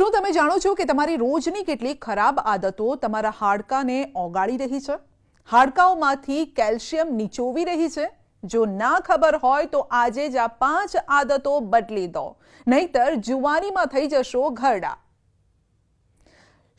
શું તમે જાણો છો કે તમારી રોજની કેટલીક ખરાબ આદતો તમારા હાડકાને ઓગાળી રહી છે? હાડકાઓમાંથી કેલ્શિયમ નીચોવી રહી છે? જો ના ખબર હોય તો આજે જ આ પાંચ આદતો બદલી દો. નહીતર જુવાનીમાં થઈ જશો ઘરડા.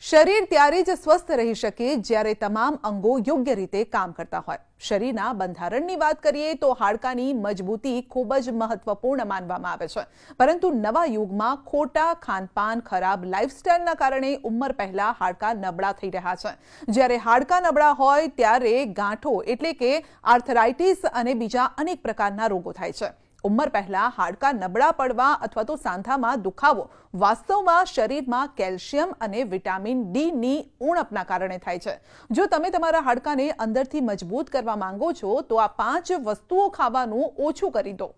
શરીર ત્યારે જ સ્વસ્થ રહી શકે જ્યારે તમામ અંગો યોગ્ય રીતે કામ કરતા હોય. શરીરના બંધારણની વાત કરીએ તો હાડકાની મજબૂતી ખૂબ જ મહત્વપૂર્ણ માનવામાં આવે છે. પરંતુ નવા યુગમાં ખોટા ખાનપાન, ખરાબ લાઇફસ્ટાઇલના કારણે ઉંમર પહેલા હાડકા નબળા થઈ રહ્યા છે. જ્યારે હાડકા નબળા હોય ત્યારે ગાંઠો એટલે કે આર્થરાઇટિસ અને બીજા અનેક પ્રકારના રોગો થાય છે. ઉંમર પહેલા હાડકા નબળા પડવા અથવા તો સાંધામાં દુખાવો વાસ્તવમાં શરીરમાં કેલ્શિયમ અને વિટામિન ડીની ઉણપના કારણે થાય છે. જો તમે તમારા હાડકાને અંદરથી મજબૂત કરવા માંગો છો, તો આ પાંચ વસ્તુઓ ખાવાનું ઓછું કરી દો.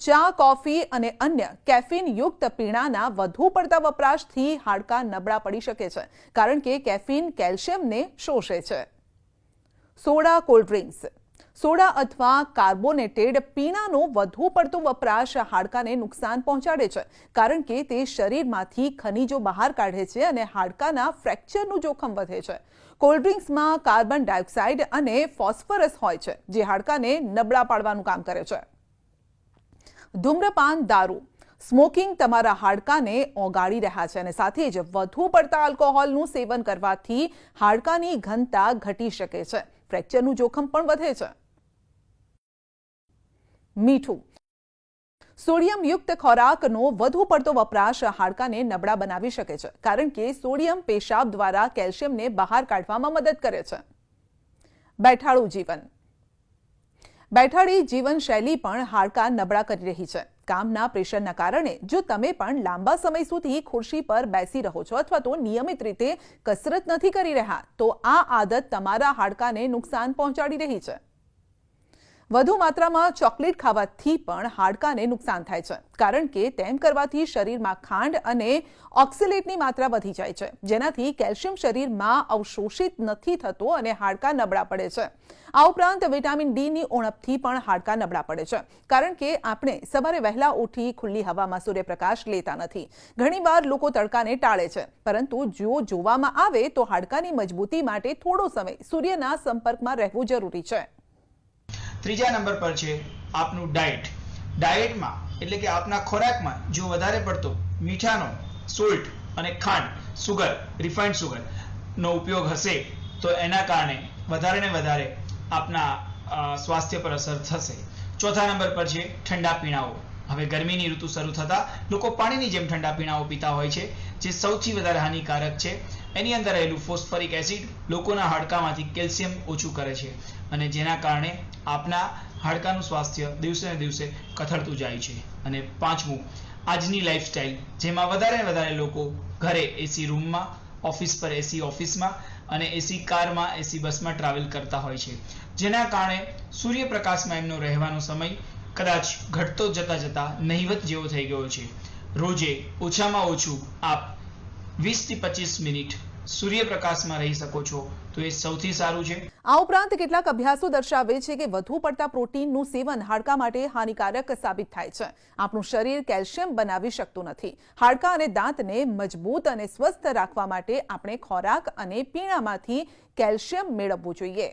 ચા, કોફી અને અન્ય કેફીનયુક્ત પીણાના વધુ પડતા વપરાશથી હાડકા નબળા પડી શકે છે, કારણ કે કેફીન કેલ્શિયમને શોષે છે. સોડા, કોલ્ડ ડ્રિંક્સ સોડા અથવા કાર્બોનેટેડ પીણાનો વધુ પડતો વપરાશ હાડકાને નુકસાન પહોંચાડે છે. કારણ કે તે શરીરમાંથી ખનિજો બહાર કાઢે છે અને હાડકાના ફ્રેક્ચરનું જોખમ વધે છે. કોલ્ડ ડ્રિંક્સમાં કાર્બન ડાયોક્સાઇડ અને ફોસ્ફરસ હોય છે, જે હાડકાને નબળા પાડવાનું કામ કરે છે. ધૂમ્રપાન દારૂ. સ્મોકિંગ તમારા હાડકાને ઓગાળી રહ્યા છે અને સાથે જ વધુ પડતા આલ્કોહોલનું સેવન કરવાથી હાડકાની ઘનતા ઘટી શકે છે. ફ્રેક્ચરનું જોખમ પણ વધે છે. મીઠું. સોડિયમયુક્ત ખોરાકનો વધુ પડતો વપરાશ હાડકાને નબળા બનાવી શકે છે, કારણ કે સોડિયમ પેશાબ દ્વારા કેલ્શિયમને બહાર કાઢવામાં મદદ કરે છે. બેઠાડું જીવન. બેઠાડી જીવનશૈલી પણ હાડકા નબળા કરી રહી છે. કામના પ્રેશરના કારણે જો તમે પણ લાંબા સમય સુધી ખુરશી પર બેસી રહો છો અથવા તો નિયમિત રીતે કસરત નથી કરી રહ્યા, તો આ આદત તમારા હાડકાને નુકસાન પહોંચાડી રહી છે. વધુ માત્રામાં ચોકલેટ ખાવાથી પણ હાડકાને નુકસાન થાય છે. કારણ કે તેમ કરવાથી શરીરમાં ખાંડ અને ઓક્સિલેટની માત્રા વધી જાય છે, જેનાથી કેલ્શિયમ શરીરમાં અવશોષિત નથી થતો અને હાડકા નબળા પડે છે. આ ઉપરાંત વિટામિન ડીની ઉણપથી પણ હાડકા નબળા પડે છે, કારણ કે આપણે સવારે વહેલા ઉઠી ખુલ્લી હવામાં સૂર્યપ્રકાશ લેતા નથી. ઘણીવાર લોકો તડકાને ટાળે છે, પરંતુ જો જોવામાં આવે તો હાડકાની મજબૂતી માટે થોડો સમય સૂર્યના સંપર્કમાં રહેવું જરૂરી છે. ત્રીજા નંબર પર છે આપનું ડાયટ ડાયટમાં એટલે કે આપના ખોરાકમાં જો વધારે પડતો મીઠાનો સોલ્ટ અને ખાંડ સુગર રિફાઇન્ડ સુગર નો ઉપયોગ હશે, તો એના કારણે વધારે ને વધારે આપના સ્વાસ્થ્ય પર અસર થશે. ચોથા નંબર પર છે ઠંડા પીણાઓ. હવે ગરમીની ઋતુ શરૂ થતાં લોકો પાણીની જેમ ઠંડા પીણાઓ પીતા હોય છે, જે સૌથી વધારે હાનિકારક છે. એની અંદર રહેલું ફોસ્ફરિક એસિડ લોકોના હાડકામાંથી કેલ્શિયમ ઓછું કરે છે. અને જેના કારણે આપના હાડકાનું સ્વાસ્થ્ય દિવસે ને દિવસે કથળતું જાય છે. અને પાંચમું, આજની લાઈફસ્ટાઈલ જેમાં વધારે વધારે લોકો ઘરે એસી રૂમમાં ઓફિસ પર એસી ઓફિસમાં અને એસી કારમાં એસી બસમાં ટ્રાવેલ કરતા હોય છે. જેના કારણે સૂર્યપ્રકાશમાં એમનો રહેવાનો સમય કદાચ ઘટતો જતા જતા નહિવત જેવો થઈ ગયો છે. રોજે ઓછામાં ઓછું આપ વીસથી પચીસ મિનિટ સૂર્યપ્રકાશમાં રહી શકો છો. તો એ સૌથી સારું છે. આ ઉપરાંત કેટલાક અભ્યાસો દર્શાવે છે કે વધુ પડતા પ્રોટીનનું સેવન હાડકા માટે હાનિકારક સાબિત થાય છે. આપણું શરીર કેલ્શિયમ બનાવી શકતું નથી. હાડકા અને દાંતને મજબૂત અને સ્વસ્થ રાખવા માટે આપણે ખોરાક અને પીણામાંથી કેલ્શિયમ મેળવવું જોઈએ.